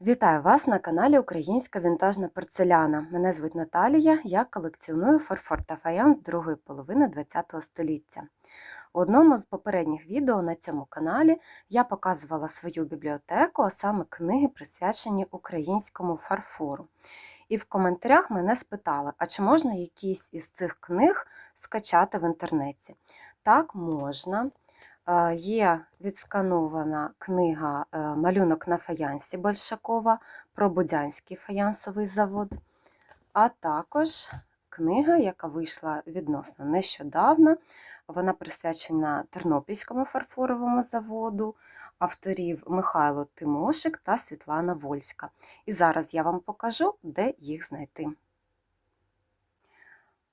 Вітаю вас на каналі Українська вінтажна порцеляна. Мене звуть Наталія, я колекціоную фарфор та фаянс другої половини ХХ століття. У одному з попередніх відео на цьому каналі я показувала свою бібліотеку, а саме книги, присвячені українському фарфору. І в коментарях мене спитали, а чи можна якісь із цих книг скачати в інтернеті? Так, можна. Є відсканована книга е, Малюнок на фаянсі Большакова про Будянський фаянсовий завод, а також книга, яка вийшла відносно нещодавно. Вона присвячена Тернопільському фарфоровому заводу, авторів Михайло Тимошик та Світлана Вольська. І зараз я вам покажу, де їх знайти.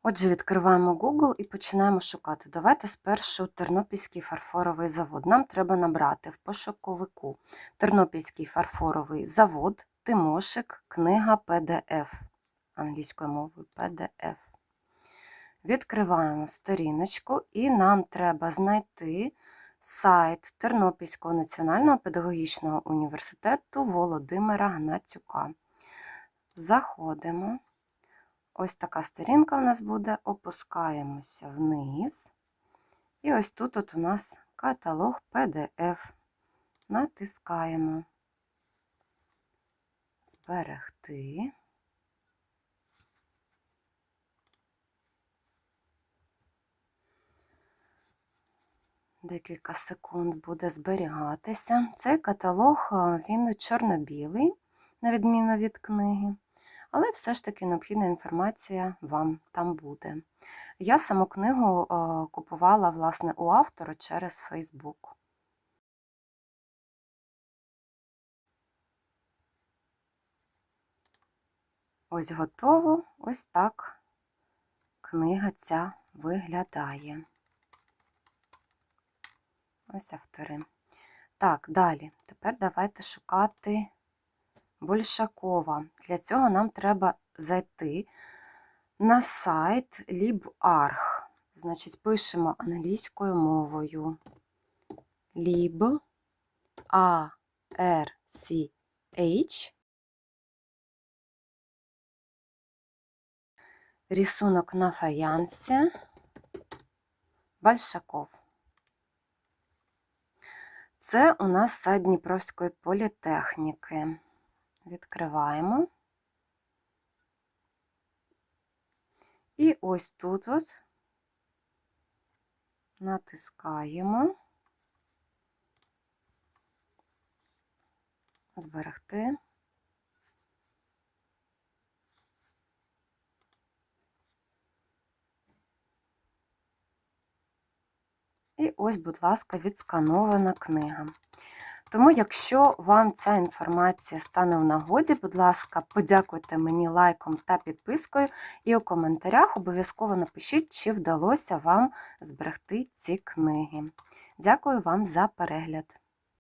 Отже, відкриваємо Google і починаємо шукати. Давайте спершу Тернопільський фарфоровий завод. Нам треба набрати в пошуковику Тернопільський фарфоровий завод, Тимошик, книга PDF англійською мовою PDF. Відкриваємо сторіночку, і нам треба знайти сайт Тернопільського національного педагогічного університету Володимира Гнатюка. Заходимо. Ось така сторінка у нас буде, опускаємося вниз. І ось тут от у нас каталог PDF. Натискаємо Зберегти. Декілька секунд буде зберігатися. Цей каталог він чорно-білий, на відміну від книги але все ж таки необхідна інформація вам там буде. Я саму книгу купувала власне у автора через Фейсбук. Ось готово, ось так книга ця виглядає. Ось автори. Так, далі. Тепер давайте шукати Большакова. Для цього нам треба зайти на сайт LibArch. Значить, пишемо англійською мовою Lib A R C H. Рисунок на фаянсі. Большаков. Це у нас сайт Дніпровської політехніки. Відкриваємо. І ось тут от натискаємо, зберегти. І ось, будь ласка, відсканована книга. Тому, якщо вам ця інформація стане в нагоді, будь ласка, подякуйте мені лайком та підпискою, і у коментарях обов'язково напишіть, чи вдалося вам зберегти ці книги. Дякую вам за перегляд!